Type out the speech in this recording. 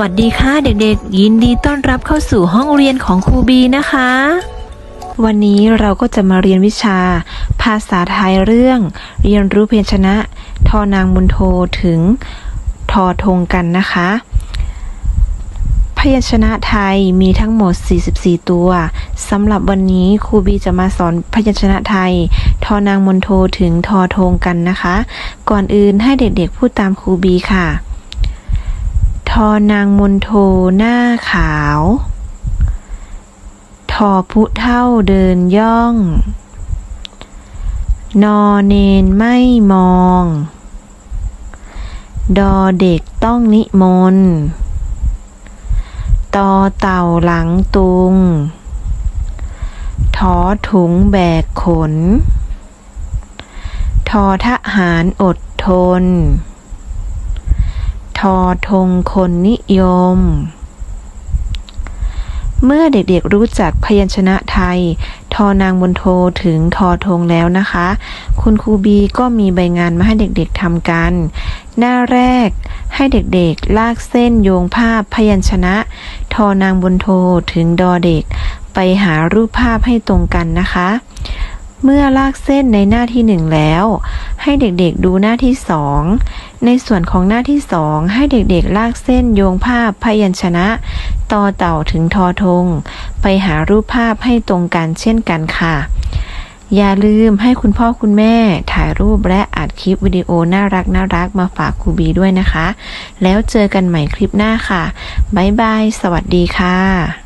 วัสดีค่ะเด็กๆ ยินดีต้อนรับเข้าสู่ห้องเรียนของครูบีนะคะ วันนี้เราก็จะมาเรียนวิชา ภาษาไทยเรื่อง เรียนรู้เพยัญชนะทอนางมุนโทถึงทอทงกันนะคะ พยัญชนะไทยมีทั้งหมด 44 ตัวสำหรับวันนี้ครูบีจะมาสอนพยัญชนะไทย ทอนางมนโทถึงทอทงกันนะคะ ก่อนอื่นให้เด็กๆพูดตามครูบีค่ะ ทอนางมนโทหน้าขาว ทอผู้เท่าเดินย่อง นอเนนไม่มอง ดอเด็กต้องนิมนต์ตอเต่าหลังตุง ทอถุงแบกขน ทอทหารอดทน ทอทงคนนิยม เมื่อเด็กๆรู้จักพยัญชนะไทย ทอนางบนโทถึงทอทงแล้วนะคะ คุณครูบีก็มีใบงานมาให้เด็กๆทำกัน หน้าแรกให้เด็กๆ ลากเส้นโยงภาพพยัญชนะ ทอนางบนโทถึงดอเด็ก ไปหารูปภาพให้ตรงกันนะคะ เมื่อลากเส้นในหน้าที่หนึ่งแล้ว ให้เด็กๆดูหน้าที่สองในส่วนของหน้าที่สองให้เด็กๆลากเส้นโยงภาพพยัญชนะต่อเต่าถึงทอทง ไปหารูปภาพให้ตรงกันเช่นกันค่ะ อย่าลืมให้คุณพ่อคุณแม่ถ่ายรูปและอัดคลิปวิดีโอน่ารักน่ารักมาฝากครูบีด้วยนะคะ แล้วเจอกันใหม่คลิปหน้าค่ะ บ๊ายบาย สวัสดีค่ะ